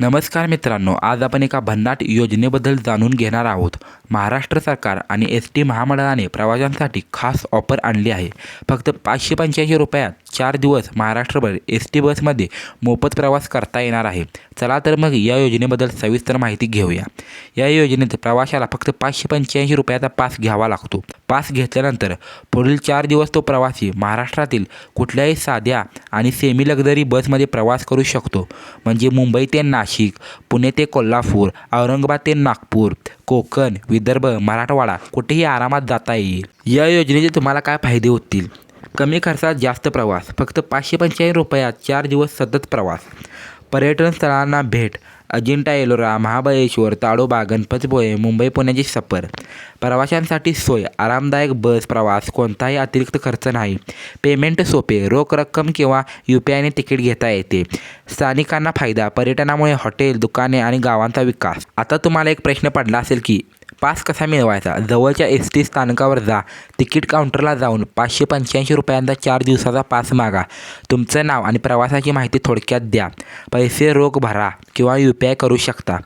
नमस्कार मित्रांनो आज आपण एका भन्नाट योजनेबद्दल जाणून घेणार आहोत. महाराष्ट्र सरकार आणि एस टी महामंडळाने प्रवाशांसाठी खास ऑफर आणली आहे. फक्त पाचशे पंच्याऐंशी रुपयात. चार दिवस महाराष्ट्रभर एस टी बसमध्ये मोफत प्रवास करता येणार आहे. चला तर मग या योजनेबद्दल सविस्तर माहिती घेऊया. या योजनेत प्रवाशाला फक्त पाचशे पंच्याऐंशी रुपयाचा पास घ्यावा लागतो. पास घेतल्यानंतर पुढील चार दिवस तो प्रवासी महाराष्ट्रातील कुठल्याही साध्या आणि सेमी लक्झरी बसमध्ये प्रवास करू शकतो. म्हणजे मुंबई ते नाशिक पुणे ते कोल्हापूर औरंगाबाद ते नागपूर कोकण विदर्भ मराठवाडा कुठेही आरामात जाता येईल. या योजनेचे तुम्हाला काय फायदे होतील? कमी खर्चात जास्त प्रवास फक्त पाचशे पंच्याऐंशी रुपयात चार दिवस सतत प्रवास. पर्यटन स्थळांना भेट अजिंठा एलोरा महाबळेश्वर ताडोबा गणपतीपुळे मुंबई पुण्याची सफर. प्रवाशांसाठी सोय आरामदायक बस प्रवास कोणताही अतिरिक्त खर्च नाही. पेमेंट सोपे रोख रक्कम किंवा यू पी आयने तिकीट घेता येते. स्थानिकांना फायदा पर्यटनामुळे हॉटेल दुकाने आणि गावांचा विकास. आता तुम्हाला एक प्रश्न पडला असेल की पास कसा मिळवायचा? जवळच्या एस टी स्थानकावर जा. तिकीट काउंटरला जाऊन पाचशे पंच्याऐंशी रुपयांचा चार दिवसाचा पास मागा. तुमचं नाव आणि प्रवासाची माहिती थोडक्यात द्या. पैसे रोख भरा किंवा यू पी आय करू शकता.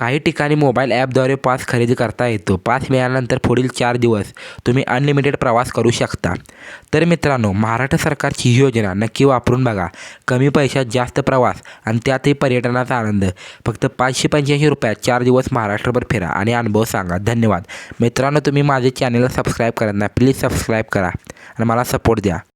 काही ठिकाणी मोबाईल ॲपद्वारे पास खरेदी करता येतो. पास मिळाल्यानंतर पुढील चार दिवस तुम्ही अनलिमिटेड प्रवास करू शकता. तर मित्रांनो महाराष्ट्र सरकारची ही योजना नक्की वापरून बघा. कमी पैशात जास्त प्रवास आणि त्यातही पर्यटनाचा आनंद. फक्त पाचशे पंच्याऐंशी रुपयात चार दिवस महाराष्ट्रभर फिरा आणि अनुभव सांगा. धन्यवाद. मित्रांनो तुम्ही माझे चॅनलला सबस्क्राईब करत नाही प्लीज सबस्क्राईब करा आणि मला सपोर्ट द्या.